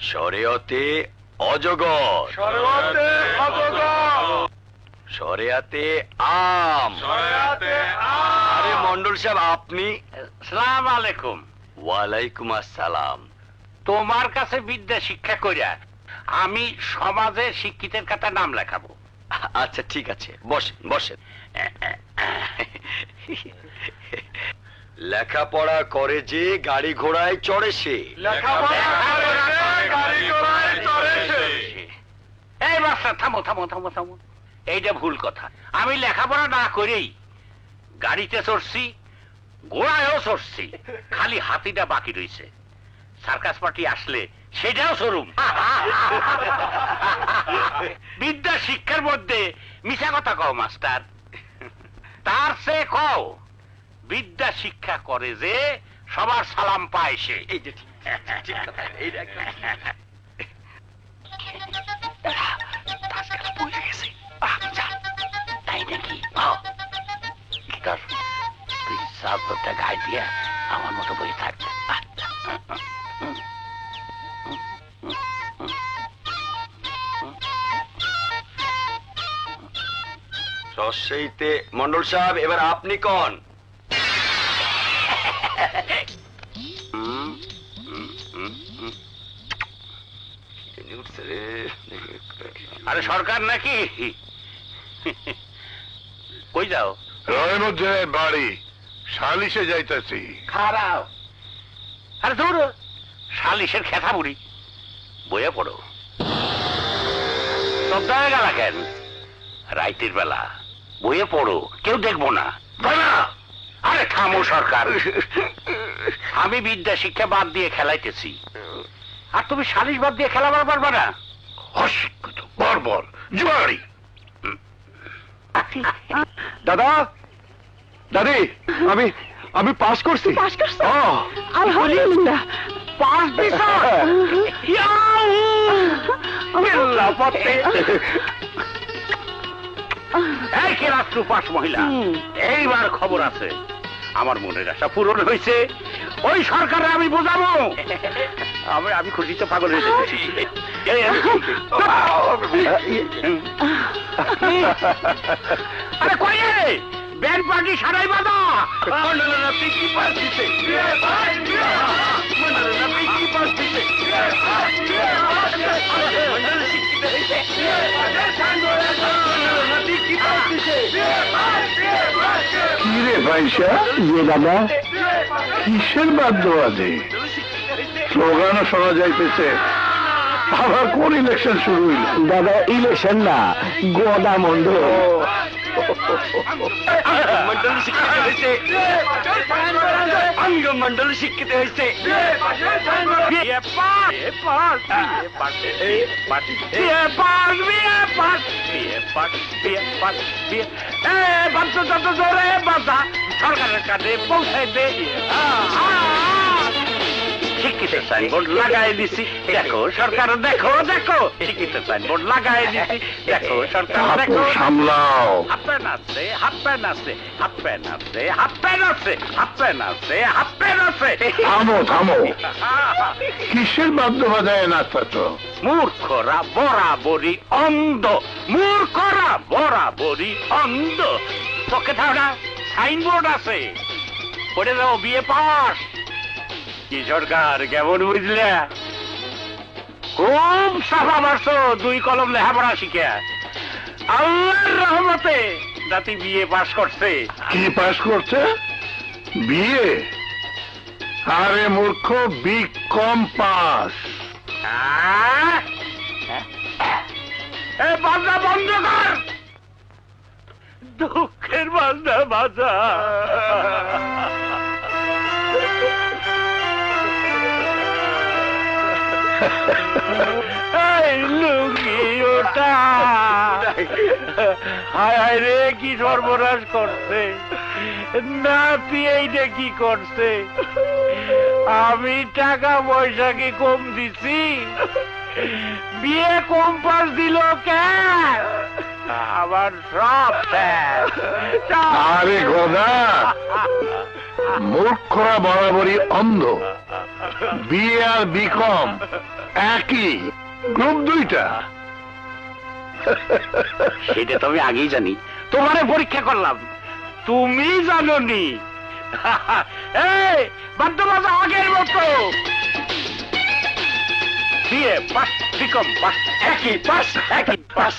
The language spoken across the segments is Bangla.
শরেয়তে অজগর। শরীয়তে অজগর। শরেয়াতে আম। শরীয়তে আরে মন্ডল সাহেব আপনি? সালাম আলাইকুম। ওয়ালাইকুম আসসালাম। তোমার কাছে বিদ্যা শিক্ষা করিয়া আমি সমাজে শিক্ষিতের কাতা নাম লেখাবো। আচ্ছা ঠিক আছে। বসেন বসেন। লেখাপড়া করে যে গাড়ি ঘোড়ায় চড়ে সে। লেখাপড়া করেছে গাড়ি ঘোড়ায় চড়েছে এই বাচ্চা থামো থামো থামো থামো। এইটা ভুল কথা। আমি লেখাপড়া না করেই গাড়িতে চড়ছি ঘোড়ায়ও চড়ছি। খালি হাতিটা বাকি রইছে। সার্কাস পার্টি আসলে সেটাও সরুম বিদ্যা শিক্ষার মধ্যে মিশা কথা কও মাস্টার। তার সে কও। বিদ্যা শিক্ষা করে যে সবার সালাম পায় সে। আমার মতো বই থাক আচ্ছা। মন্ডল সাহেব এবার আপনি কন? আরে সরকার নাকি? কই যাও? রহিমুদ্দিনের বাড়ি সালিশে যাইতেছি। খারাপ আরে ধর সালিশের খেথা বুড়ি। বইয়ে পড়ো। সপ্তাহে গেল কেন? রাইতের বেলা। বইয়ে পড়ো কেউ দেখব না! আরে থামো সরকার। আমি বিদ্যা শিক্ষা বাদ দিয়ে খেলাইতেছি। আর তুমি সালিশ বাদ দিয়ে খেলাবার পারবে না? অশিক্ষিত। বর্বর জুয়ারি। দাদা দাদি আমি আমি পাস করছি। পাস করছ? ও, আলহামদুলিল্লাহ। পাঁচ দিছ? বিল্লাহ পথে। এই কে রাষ্ট্র পাশ মহিলা এইবার খবর আছে। আমার মনের আশা পূরণ হয়েছে ওই সরকারে আমি বোঝাবো। আমি আমি খুশিতে পাগল হয়ে যেতেছি আরে কই রে? ব্যান্ড পার্টি সারাই বাজা কি পাস দিতে কি পাস দিতে কি রে ভাইসা? যে দাদা কিসের বাদ্য আছে স্লোগানও শোনা যাইতেছে। আবার কোন ইলেকশন শুরু হইল দাদা ইলেকশন না গোদা মন্ডল মন্ডল শিক্ষিত হয়েছে অঙ্গ মন্ডল শিক্ষিত হয়েছে সরকারের কাছে পৌঁছে দে আ, আ, আ। শিক্ষিত সাইনবোর্ড লাগাই দিছি। দেখো সরকার দেখো দেখো। শিক্ষিত সাইনবোর্ড লাগাই দিছি। দেখো সরকার দেখো। সামলাও। হাত প্যান আছে হাত প্যান আছে হাত প্যান আছে হাত প্যান আছে হাত প্যান আছে হাত প্যান আছে। থামো থামো। কিসের তো মূর্খরা বরাবরই অন্ধ। মূর্খরা বরাবরই অন্ধ। পক্ষে থাও না সাইনবোর্ড আছে। পড়ে যাও বিয়ে পাস। কি সরকার কেমন বুঝলে? খুব সাফা মারছো দুই কলম লেখাপড়া শিখে। আল্লাহর রহমতে নাতি বিয়ে পাস করছে। কি পাস করছে? বিয়ে আরে মূর্খ বি কম পাস। আহ? এ বাজা বন্ধ কর! দুঃখের বাজা বাজা। আমি টাকা পয়সা কি কম দিছি? বিয়ে কম পাস দিল কেন আবার। সব আরে গদা, মূর্খরা বরাবরই অন্ধ। বিয়ে আর বিকম একই গ্রুপ দুইটা। সেটা তো আমি আগেই জানি। তোমারে পরীক্ষা করলাম। তুমি জানো নি এই বাদ্য বাজা আগের মতো। বিয়ে পাস বিকম পাস একই পাস একই পাস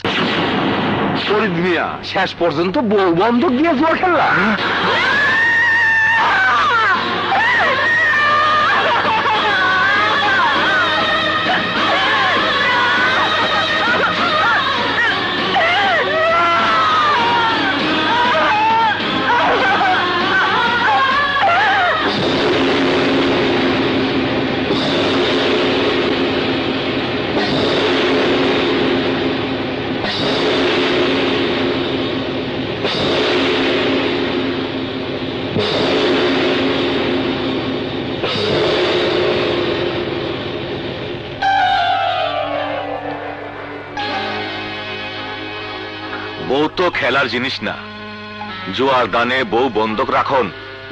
ফরিদ মিয়া শেষ পর্যন্ত বউ বন্ধক দিয়ে জুয়া খেললা? বউ তো খেলার জিনিস না। জুয়ার দানে বউ বন্ধক রাখন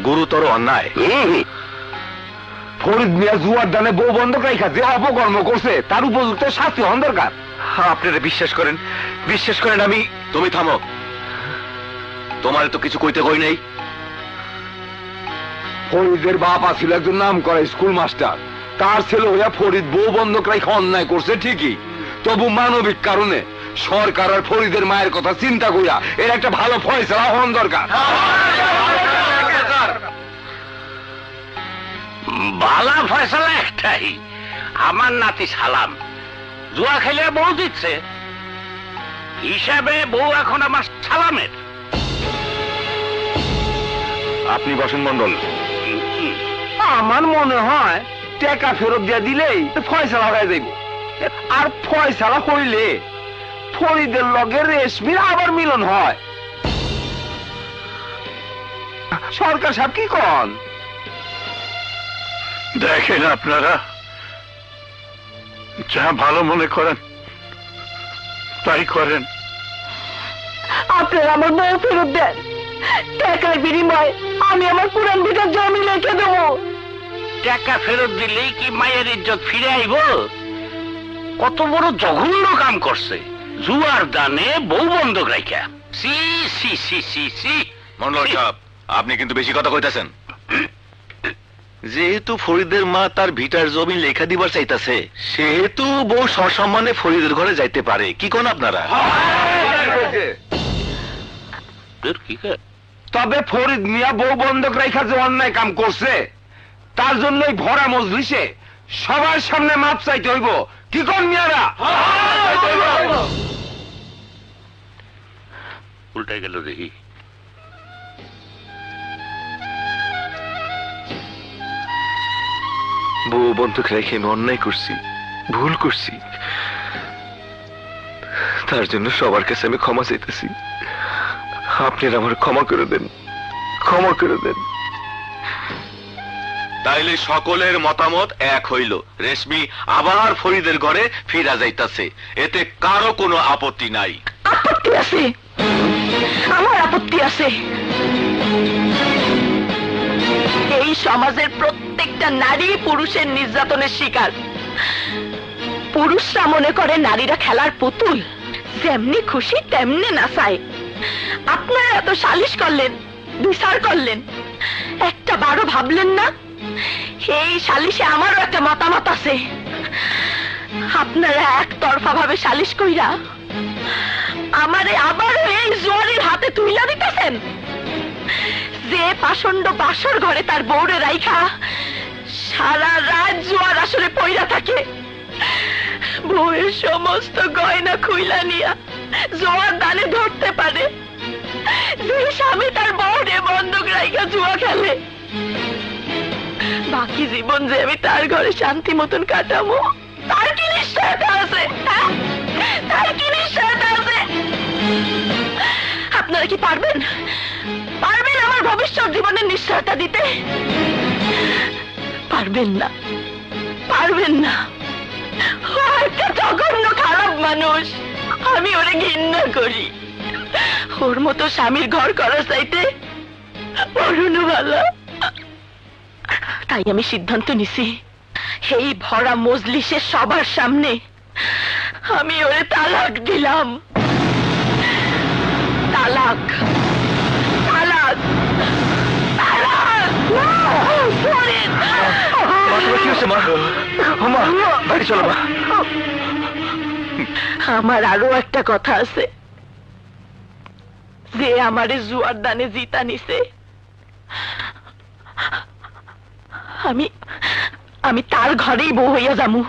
গুরুতর অন্যায়। ফরিদ মিয়া জুয়ার দানে বউ বন্ধক রাখা যে অপকর্ম করছে তার উপযুক্ত শাস্তি হন দরকার। আপনারা বিশ্বাস করেন বিশ্বাস করেন আমি তুমি থামো। তোমার তো কিছু কইতে কই নাই। ফরিদের বাপ আছিল একজন নাম করা স্কুল মাস্টার। তার ছেলে হইয়া ফরিদ বউ বন্ধক রাখা অন্যায় করছে ঠিকই তবু মানবিক কারণে। সরকার আর ফরিদের মায়ের কথা চিন্তা করিয়া এর একটা ভালো ফয়সলা হন দরকার। বালা ফয়সালা একটাই আমার নাতি সালাম। জুয়া খেলে বউ দিচ্ছে। হিসাবে বউ এখন আমার সালামের। আপনি বসেন মন্ডল আমার মনে হয় টাকা ফেরত দিয়ে দিলেই ফয়সালা হয়ে যাইব। আর ফয়সালা হইলে ফরিদের লগে রেশমির আবার মিলন হয়। সরকার সাহেব কি কন? দেখেন আপনারা যা ভালো মনে করেন তাই করেন। আপনারা আমার বউ ফেরত দেন। টাকার বিনিময়ে আমি আমার পুরান বিটার জমি রেখে দেবো। টাকা ফেরত দিলেই কি মায়ের ইজ্জত ফিরে আইব? কত বড় জঘন্য কাম করছে। জুয়ার দানে বউ বন্ধক রাখা C C C C C Mondal সাহেব আপনি কিন্তু বেশি কথা কইতাছেন যেহেতু ফরিদের মা তার ভিটার জমি লেখা দিবার চাইতাছে সেহেতু বউ সসম্মানে ফরিদের ঘরে যাইতে পারে কি কোন আপনারা তবে ফরিদ মিয়া বউ বন্ধক রাইখা যে অন্যায় কাম করছে তার জন্যই ভরা মজলিসে সবার সামনে মাপ চাইতে হইব কি কোন মিয়ারা উল্টাই গেল দেখি। বউ বন্ধুক রেখে আমি অন্যায় করছি ভুল করছি। তার জন্য সবার কাছে আমি ক্ষমা চাইতেছি। আপনার আমার ক্ষমা করে দেন ক্ষমা করে দেন। তাইলে সকলের মতামত এক হইল রেশমি আবার ফরিদের ঘরে ফিরা যাইতাছে এতে কারও কোনো আপত্তি নাই। আপত্তি আছে? আমার আপত্তি আছে। এই সমাজের প্রত্যেকটা নারী পুরুষের নির্যাতনের শিকার। পুরুষরা মনে করে নারীরা খেলার পুতুল, যেমনি খুশি তেমনি নাচায়। আপনারা এত সালিশ করলেন, বিচার করলেন, একটা বারো ভাবলেন না? এই সালিশে আমারও একটা মতামত আছে। আপনারা একতরফা ভাবে সালিশ কইরা আমারে আবার এই জোয়ারের হাতে তুইলা দিতেছেন? যে পাষণ্ড বাসর ঘরে তার বউরে রাইখা, সারা রাত জোয়ার আসরে পইরা থাকে। বউয়ের সমস্ত গয়না খুইলা নিয়া জোয়ার দানে ধরতে পারে। যে স্বামী তার বউরে বন্ধক রাইখা জুয়া খেলে। বাকি জীবন যে আমি তার ঘরে শান্তি মতন কাটাবো তার কি নিশ্চয়তা আছে হ্যাঁ? তার কি নিশ্চয়তা আছে? আপনারা কি পারবেন? পারবেন আমার ভবিষ্যৎ জীবনের নিশ্চয়তা দিতে? পারবেন না। পারবেন না। একটা জঘন্য খারাপ মানুষ আমি ওরে ঘৃণা করি। ওর মতো স্বামীর ঘর করার চাইতে অরুণ তাই আমি সিদ্ধান্ত নিছি, এই ভরা মজলিসের সবার সামনে আমি ওরে তালাক দিলাম। তালাক। তালাক! আমার আরও একটা কথা আছে। যে আমারে জুয়ার দানে জিতা নিছে। আমি আমি তার ঘরেই বউ হইয়া যামু।